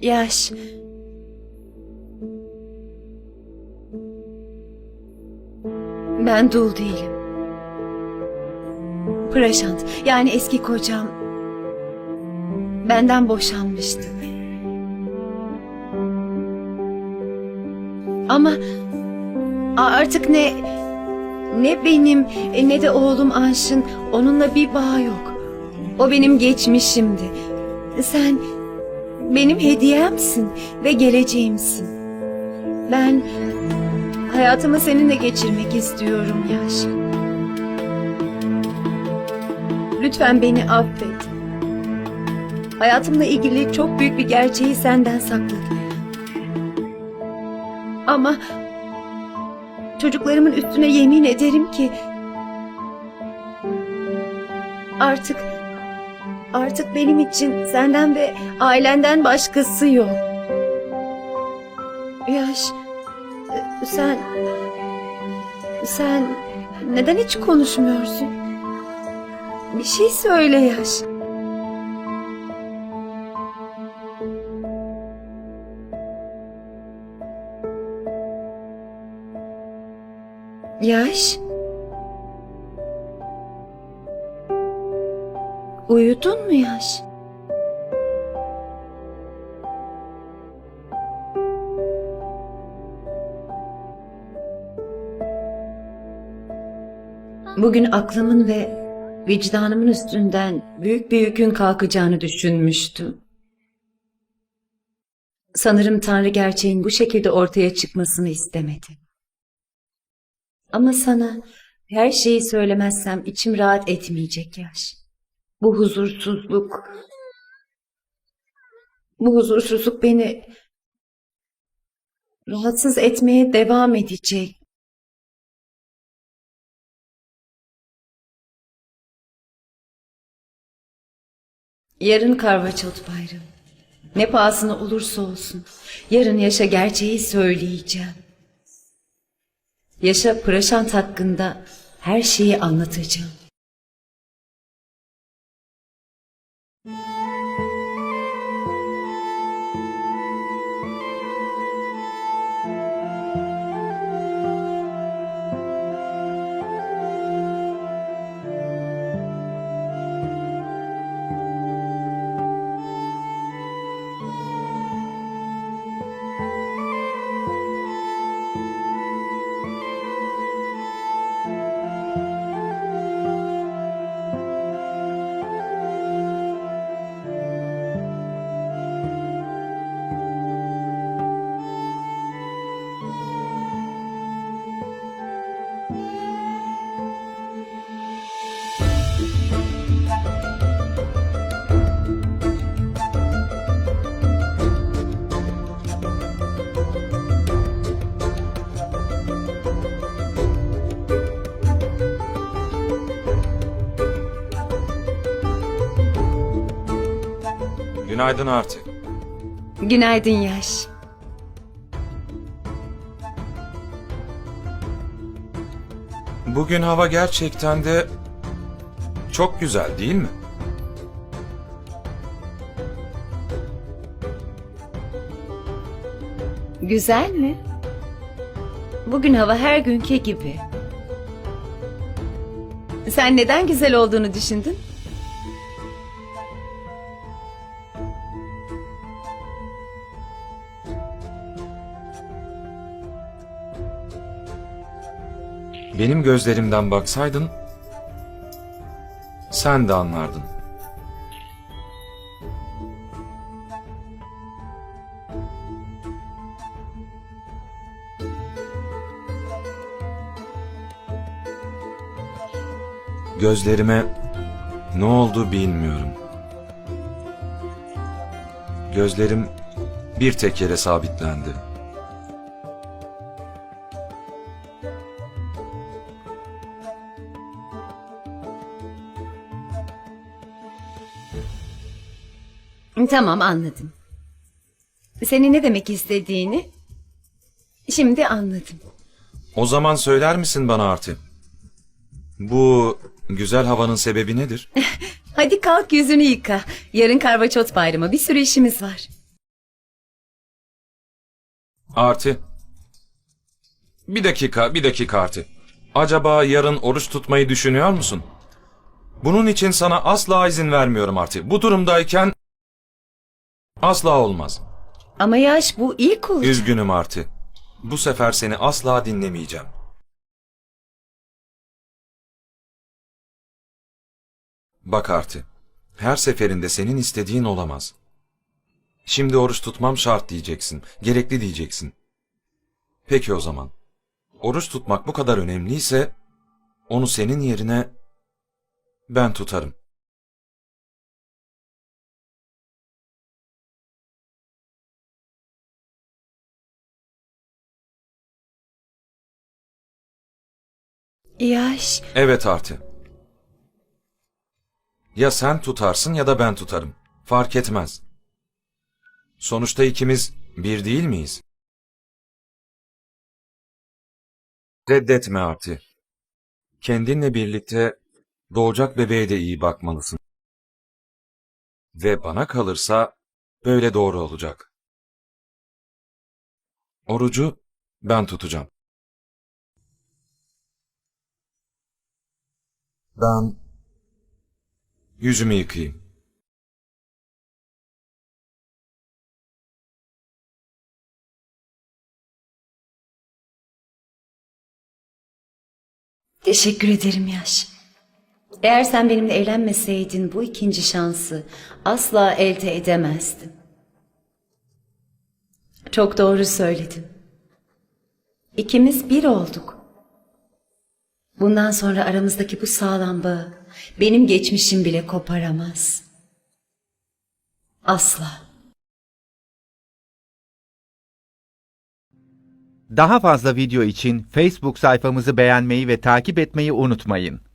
Yaş. Ben dul değilim. Praşant yani eski kocam benden boşanmıştı. Ama artık ne ne benim e, ne de oğlum Anş'ın onunla bir bağ yok. O benim geçmişimdi. Sen benim hediyemsin ve geleceğimsin. Ben hayatımı seninle geçirmek istiyorum Yaş. Lütfen beni affet. Hayatımla ilgili çok büyük bir gerçeği senden sakladım. Ama çocuklarımın üstüne yemin ederim ki artık artık benim için senden ve ailenden başkası yok. Yaş e, sen sen neden hiç konuşmuyorsun? Bir şey söyle Yaş. Yaş. Uyudun mu Yaş? Bugün aklımın ve vicdanımın üstünden büyük bir yükün kalkacağını düşünmüştüm. Sanırım Tanrı gerçeğin bu şekilde ortaya çıkmasını istemedi. Ama sana her şeyi söylemezsem içim rahat etmeyecek yaş. Bu huzursuzluk, bu huzursuzluk beni rahatsız etmeye devam edecek. Yarın Karvaçot bayramı. Ne pahasına olursa olsun. Yarın Yaşa gerçeği söyleyeceğim. Yaşa Praşant hakkında her şeyi anlatacağım. thank Günaydın artık. Günaydın Yaş. Bugün hava gerçekten de çok güzel değil mi? Güzel mi? Bugün hava her günkü gibi. Sen neden güzel olduğunu düşündün? Benim gözlerimden baksaydın sen de anlardın. Gözlerime ne oldu bilmiyorum. Gözlerim bir tek yere sabitlendi. Tamam anladım. Senin ne demek istediğini şimdi anladım. O zaman söyler misin bana Arti? Bu güzel havanın sebebi nedir? Hadi kalk yüzünü yıka. Yarın karvaçot bayramı bir sürü işimiz var. Arti. Bir dakika, bir dakika Arti. Acaba yarın oruç tutmayı düşünüyor musun? Bunun için sana asla izin vermiyorum Arti. Bu durumdayken asla olmaz. Ama yaş bu ilk olacak. Üzgünüm Arti. Bu sefer seni asla dinlemeyeceğim. Bak Arti, her seferinde senin istediğin olamaz. Şimdi oruç tutmam şart diyeceksin, gerekli diyeceksin. Peki o zaman. Oruç tutmak bu kadar önemliyse, onu senin yerine ben tutarım. Yaş. Evet Arti. Ya sen tutarsın ya da ben tutarım. Fark etmez. Sonuçta ikimiz bir değil miyiz? Reddetme Arti. Kendinle birlikte doğacak bebeğe de iyi bakmalısın. Ve bana kalırsa böyle doğru olacak. Orucu ben tutacağım. Ben yüzümü yıkayayım. Teşekkür ederim Yaş. Eğer sen benimle evlenmeseydin bu ikinci şansı asla elde edemezdim. Çok doğru söyledin. İkimiz bir olduk. Bundan sonra aramızdaki bu sağlam bağı benim geçmişim bile koparamaz. Asla. Daha fazla video için Facebook sayfamızı beğenmeyi ve takip etmeyi unutmayın.